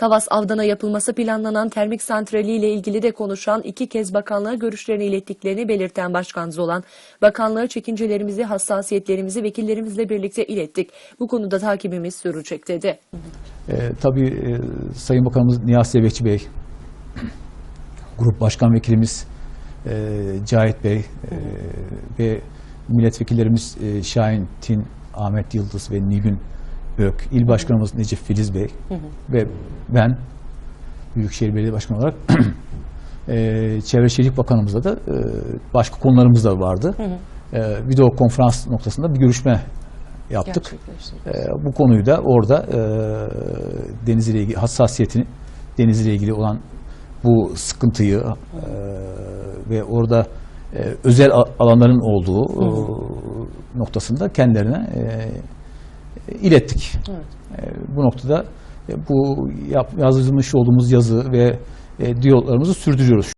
Tavas Avdan'a yapılması planlanan termik santrali ile ilgili de konuşan iki kez bakanlığa görüşlerini ilettiklerini belirten Başkan Zolan, bakanlığa çekincelerimizi, hassasiyetlerimizi vekillerimizle birlikte ilettik. Bu konuda takibimiz sürecek dedi. E, tabii e, Sayın Bakanımız Niyazi Bekçi Bey, Grup Başkan Vekilimiz e, Cahit Bey e, ve milletvekillerimiz e, Şahin Tin, Ahmet Yıldız ve Nilgün Ök, İl Başkanımız Necip Filiz Bey. Ve ben Büyükşehir Belediye Başkanı olarak e, Çevre Şehircilik Bakanımızla da e, başka konularımız da vardı. E, video konferans noktasında bir görüşme yaptık. Ee, bu konuyu da orada e, denizle ilgili hassasiyetini denizle ilgili olan bu sıkıntıyı e, ve orada e, özel alanların olduğu e, noktasında kendilerine e, ilettik. E, bu noktada e, bu yap, yazılmış olduğumuz yazı ve e, diyaloglarımızı sürdürüyoruz.